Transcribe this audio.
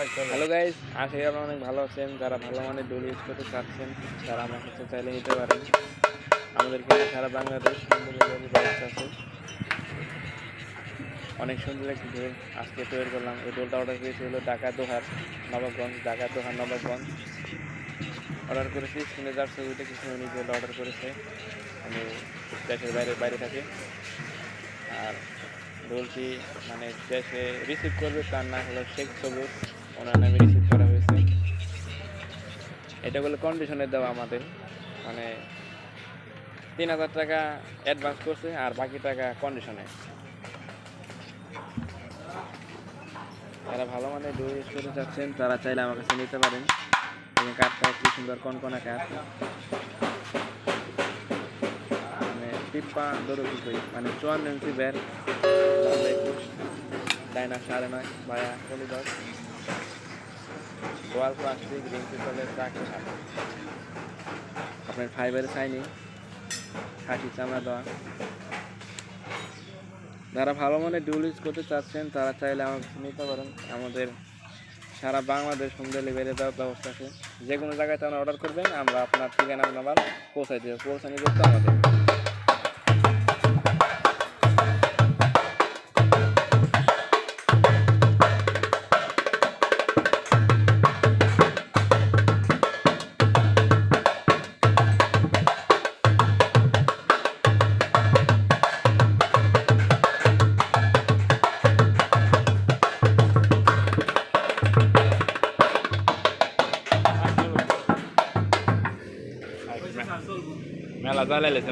Hello guys আশা করি আপনারা অনেক ভালো আছেন। যারা ভালো মানের ডোল ইউজ করতে চাচ্ছেন, তারা আমার কাছে চাইলে নিতে পারেন। আমাদের এখানে সারা বাংলাদেশ সুন্দর আছে অনেক সুন্দর একটি ডোল আজকে তৈরি করলাম। এই ডোলটা অর্ডার করেছি হলো ঢাকা দোহার নবাবগঞ্জ, ঢাকা দোহার নবাবগঞ্জ। অর্ডার করেছি শুনে যার ছবিতে কিছু নিজে অর্ডার করেছে। আমি দেশের বাইরে বাইরে থাকি। আর ডোলটি মানে দেশে রিসিভ করবে তার নাম হলো শেখ সবুজ। ওনার নামে রিসিভ করা হয়েছে। এটা বলে কন্ডিশনে দেওয়া আমাদের। মানে তিন হাজার টাকা অ্যাডভান্স করছে আর বাকি টাকা কন্ডিশনে যারা ভালো মানের ডোল ইউজ করতে তারা চাইলে আমার কাছে নিতে পারেন। এবং কাঠটা কি সুন্দর কনকনা কাঠ মানে টিপ্পা দৌড়ো কিছুই মানে চুয়ান্ন ইঞ্চি ব্যাট একুশ ডাইনা সাড়ে নয় ভায়া পলিদর চাকরি আপনার ফাইবারের সাইনি খাসি, চামড়া দেওয়া। যারা ভালো মনে ডিউল ইউজ করতে চাচ্ছেন, তারা চাইলে আমাকে নিতে পারেন। আমাদের সারা বাংলাদেশ হোম ডেলিভারি দেওয়ার ব্যবস্থা আছে। যে কোনো জায়গায় তারা অর্ডার করবেন, আমরা আপনার ঠিকানা নাম্বার পৌঁছাই দেবো। পৌঁছানি করতে আমাদের mi-a lăsat lele.